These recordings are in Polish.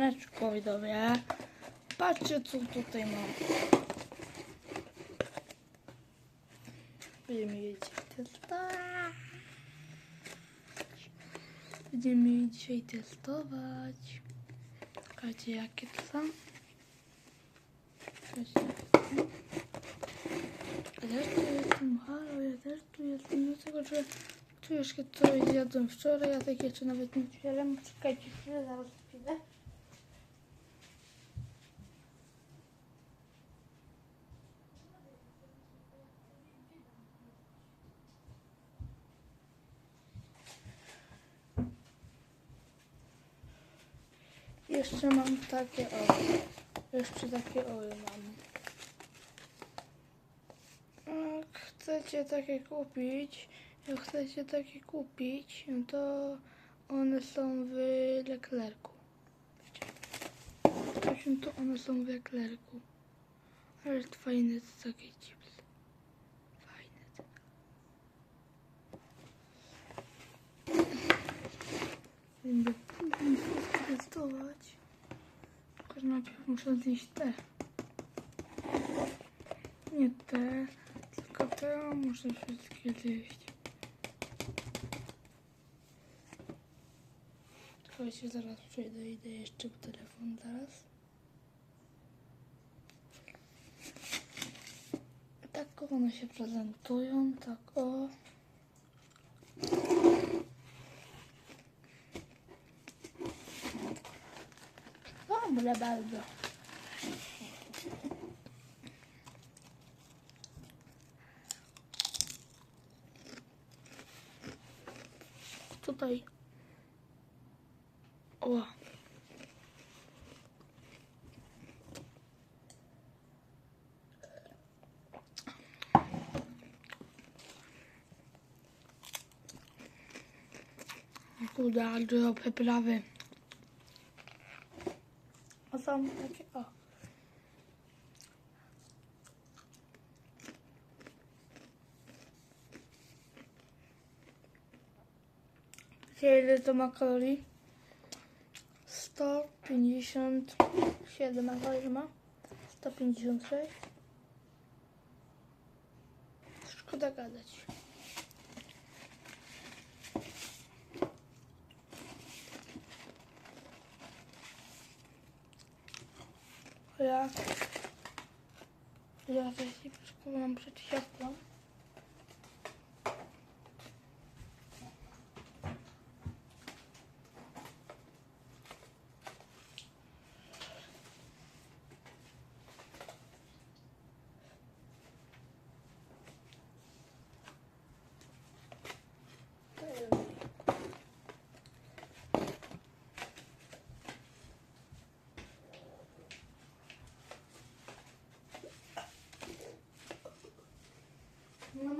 Siemaneczko widzowie. Patrzcie co tutaj mam. Będziemy je dzisiaj testować. Będziemy dzisiaj testować. Czekajcie jakie to są. Ja też tu jestem, halo, ja też tu jestem, dlatego że tu już coś zjadłem wczoraj, ja tak jeszcze nawet nie otwieram. Czekajcie chwilę, zaraz chwilę. Jeszcze mam takie o. Jeszcze takie o mam. Jak chcecie takie kupić, jak chcecie takie kupić, to one są w Leclercu. Właśnie to one są w Leclercu. Ale fajne to takie chips. Fajne. to później wszystko testować. Tylko najpierw muszę zjeść te. Nie te, tylko te muszę wszystkie zjeść. Czekajcie, zaraz przejdę, idę jeszcze w telefon zaraz. Tak one się prezentują, tak o. Dobre bardzo. Tutaj. O. Kurde, ale dużo przyprawy. A są takie, o. ile to ma kalorii? 157 a kalorii ma? 156. Szkoda gadać. Ja... Ja się przekonam przed światłem.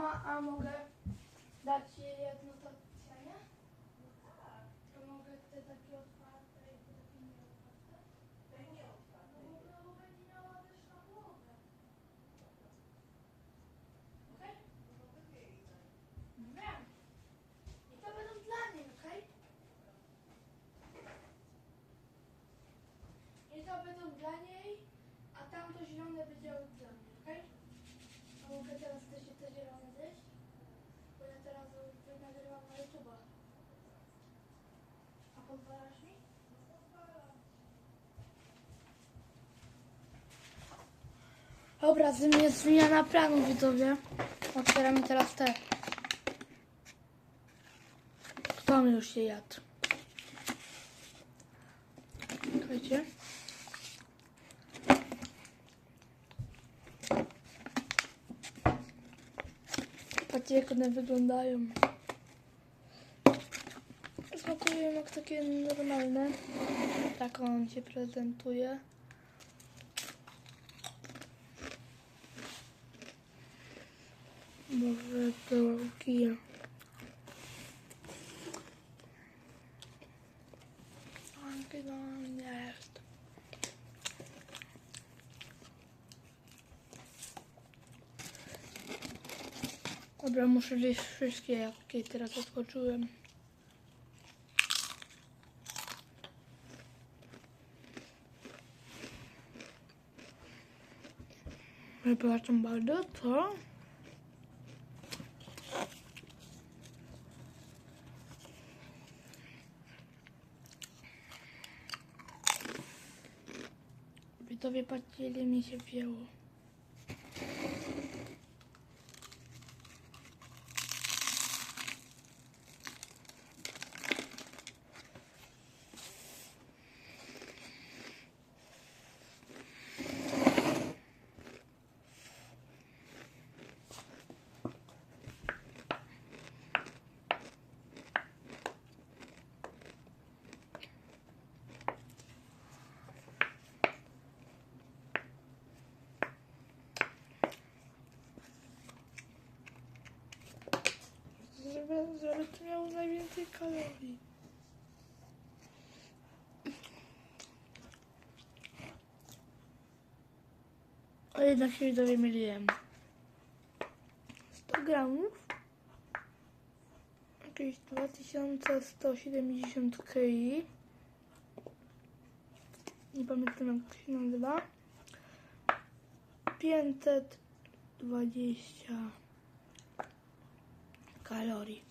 Мама, а мога? Да, че е едното. Dobra, z jest zmiana planu, widzowie. Otwieramy teraz te. Mi już się jadł? Czekajcie. Patrzcie jak one wyglądają. Smakują jak takie normalne. Tak on się prezentuje. może była u kija. Takiego no, nie jest. Dobra, muszę gdzieś wszystkie, jakie teraz odskoczyłem. Przepraszam bardzo, co? Widzowie, patrzcie ile mi się wzięło. Żeby, żeby to miało najwięcej kalorii. A jednak się widzowie myliłem. 100 gramów. Jakieś 2170 kali. Nie pamiętam jak to się nazywa. 520 kalorii.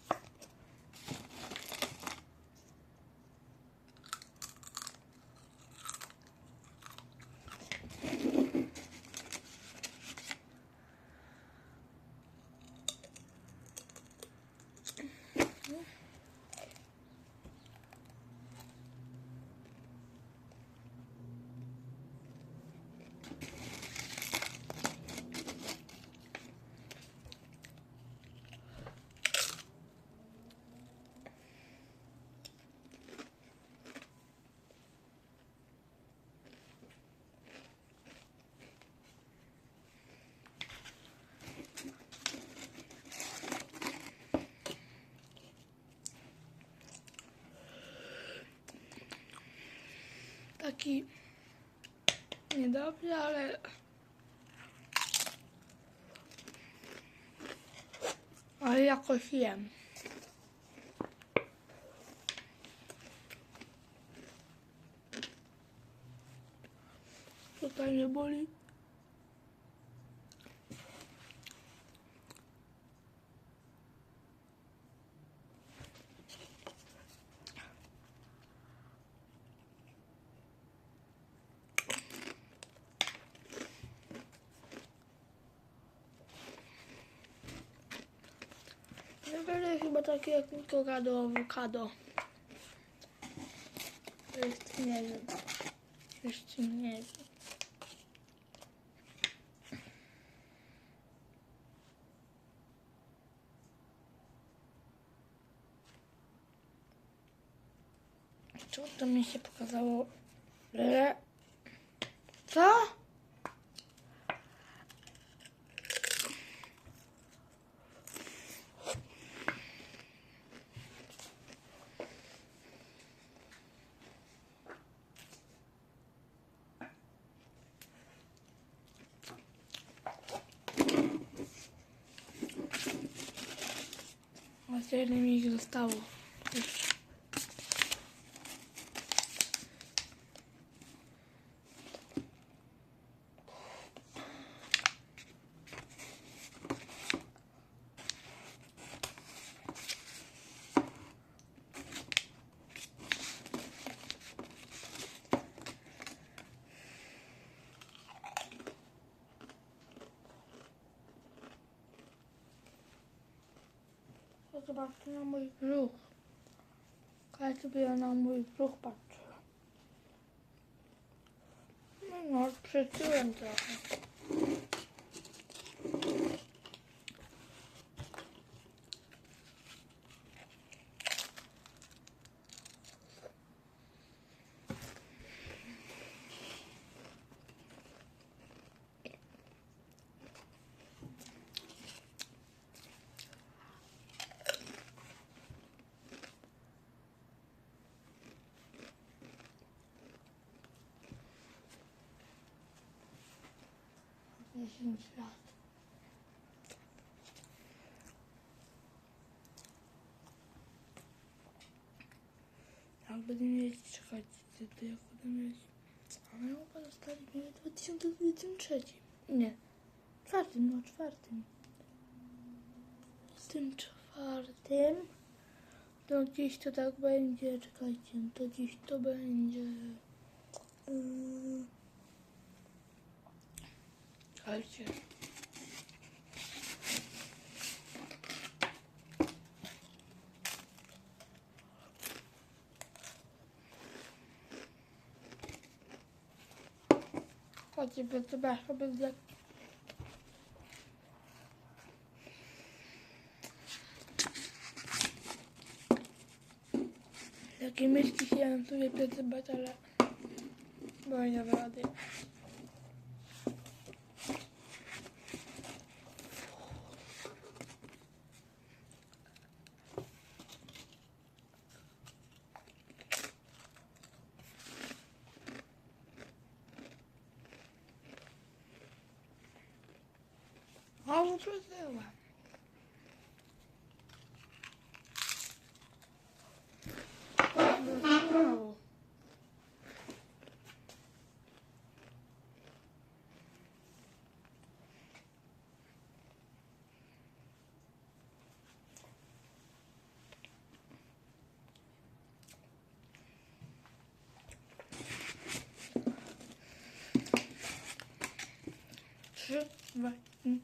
Taki niedobry, ale ale jakoś jem. Tutaj mnie boli. Będę chyba takie jak mikrogado awokado. Jest nie wiem. Jeszcze nie wiem. Co to mi się pokazało? Co? A tyle mi ich Karşı baktığına buyruk. Karşı bir yana buyruk batıyor. Ben orada tutuyorum zaten. 10 lat. Jak będziemy mieć, czekać, to jak będę mieć. A my ją dostaliśmy w 2023. Nie, czwartym, no czwartym. Z tym czwartym. To gdzieś to tak będzie, czekajcie, to gdzieś to będzie. Yy czekajcie. Chodźcie, bo zobaczę, żeby jak Takie myśli się rysuje przecywać, ale bo nie rady. I will that one? right. Mm.